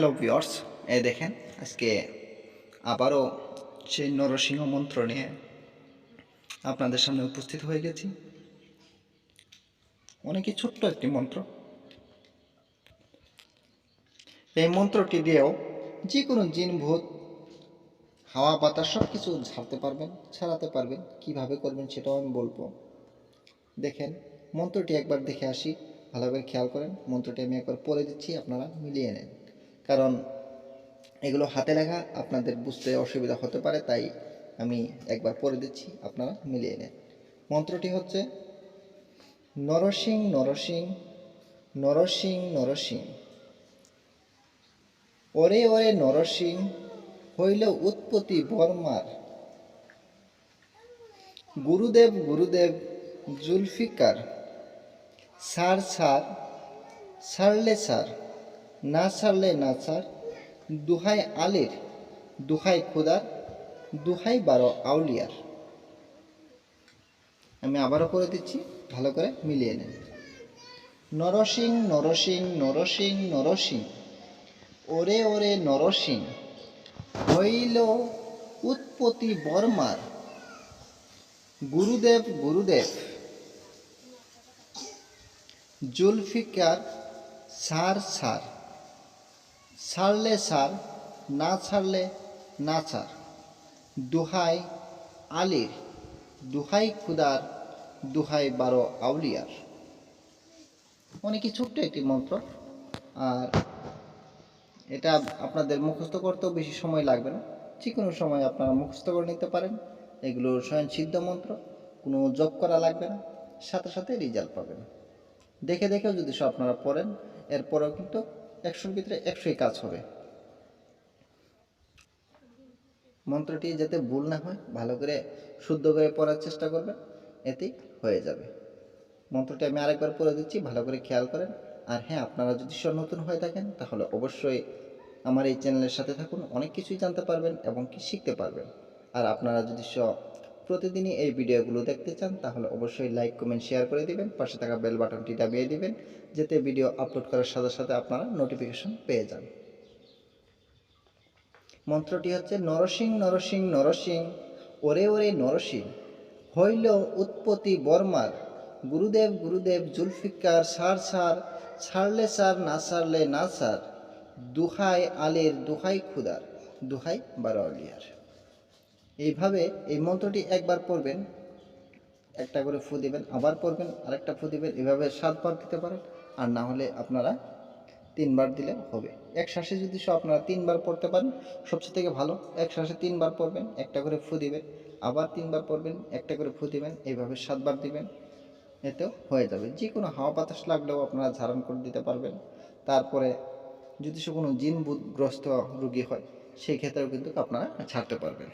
Viewers এ দেখেন, আজকে আবারও সেই নরসিংহ মন্ত্র নিয়ে আপনাদের সামনে উপস্থিত হয়ে গেছি। অনেকই ছোট্ট একটি মন্ত্র। এই মন্ত্রটি দিয়েও যে কোনো জিন, ভূত, হাওয়া, বাতাস সব কিছু ঝাড়তে পারবেন, ছাড়াতে পারবেন, কীভাবে করবেন সেটাও আমি বলব। দেখেন, মন্ত্রটি একবার দেখে আসি ভালোভাবে খেয়াল করেন। মন্ত্রটি আমি একবার পড়ে দিচ্ছি, আপনারা মিলিয়ে নেন। কারণ এগুলো হাতে লেখা, আপনাদের বুঝতে অসুবিধা হতে পারে, তাই আমি একবার পড়ে দিচ্ছি, আপনারা মিলিয়ে নেন। মন্ত্রটি হচ্ছে নরসিং নরসিং নরসিং নরসিং ওরে ওরে নরসিং হইল উৎপত্তি বর্মার। গুরুদেব গুরুদেব জুলফিকার সার সার সারলে সার না সারলে না সার দুহাই আলির, দুহাই খুদার, দুহাই বারো আউলিয়ার। আমি আবারও করে দিচ্ছি, ভালো করে মিলিয়ে নেন। নরসিং নরসিং নরসিং নরসিং, ওরে ওরে নরসিং, হইল উৎপত্তি বর্মার। গুরুদেব গুরুদেব, জুলফিকার, সার সার। ছাড়লে সার না ছাড়লে না ছাড়। দুহাই আলির, দুহাই খুদার, দুহাই বারো আউলিয়ার। অনেকই ছোট্ট একটি মন্ত্র? আর এটা আপনাদের মুখস্থ করতেও বেশি সময় লাগবে না। যে কোনো সময় আপনারা মুখস্থ করে নিতে পারেন। এগুলো স্বয়ং সিদ্ধ মন্ত্র, কোনো জব করা লাগবে না। সাথে সাথে রেজাল্ট পাবেন। দেখে দেখেও যদি সব আপনারা পড়েন, এরপরেও কিন্তু একশোর ভিতরে একশোই কাজ হবে। মন্ত্রটি যাতে ভুল না হয়, ভালো করে, শুদ্ধ করে পড়ার চেষ্টা করবেন, এতেই হয়ে যাবে। মন্ত্রটি আমি আরেকবার পড়ে দিচ্ছি, ভালো করে খেয়াল করেন। আর হ্যাঁ আপনারা যদি নতুন হয়ে থাকেন, তাহলে অবশ্যই আমার এই চ্যানেলের সাথে থাকুন, অনেক কিছুই জানতে পারবেন এবং কি শিখতে পারবেন। আর আপনারা যদি প্রতিদিনই এই ভিডিওগুলো দেখতে চান, তাহলে অবশ্যই লাইক কমেন্ট শেয়ার করে দিবেন, পাশে থাকা বেল বাটনটি দাবিয়ে দিবেন, যাতে ভিডিও আপলোড করার সাথে সাথে আপনারা নোটিফিকেশন পেয়ে যান। মন্ত্রটি হচ্ছে, নরসিং নরসিং নরসিং, ওরে ওরে নরসিং, হইল উৎপত্তি বর্মার, গুরুদেব গুরুদেব জুলফিকার, সার সার, ছাড়লে সার, না ছাড়লে না সার, দুহাই আলের দুহাই খুদার, দুহাই বারোয়ালিয়ার এইভাবে এই মন্ত্রটি একবার পড়বেন, একটা করে ফু দিবেন, আবার পড়বেন, আরেকটা ফু দিবেন, এভাবে সাতবার দিতে পারেন, আর না হলে আপনারা তিনবার দিলে হবে। এক শ্বাসে যদি সব আপনারা তিনবার পড়তে পারেন, সবচেয়ে থেকে ভালো, এক শ্বাসে তিনবার পড়বেন, একটা করে ফু দিবেন, আবার তিনবার পড়বেন, একটা করে ফু দিবেন, এইভাবে সাতবার দিবেন, এতেও হয়ে যাবে। যে কোনো হাওয়া বাতাস লাগলেও আপনারা ধারণ করে দিতে পারবেন। তারপরে যদি সে কোনো জিন গ্রস্ত রোগী হয়, সেই ক্ষেত্রেও কিন্তু আপনারা ছাড়তে পারবেন।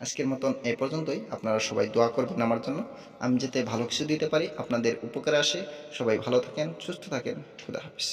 আজকের মতন এ পর্যন্তই। আপনারা সবাই দোয়া করবেন আমার জন্য। আমি যাতে ভালো কিছু দিতে পারি, আপনাদের উপকারে আসে। সবাই ভালো থাকেন, সুস্থ থাকেন। খুদা হাফিজ।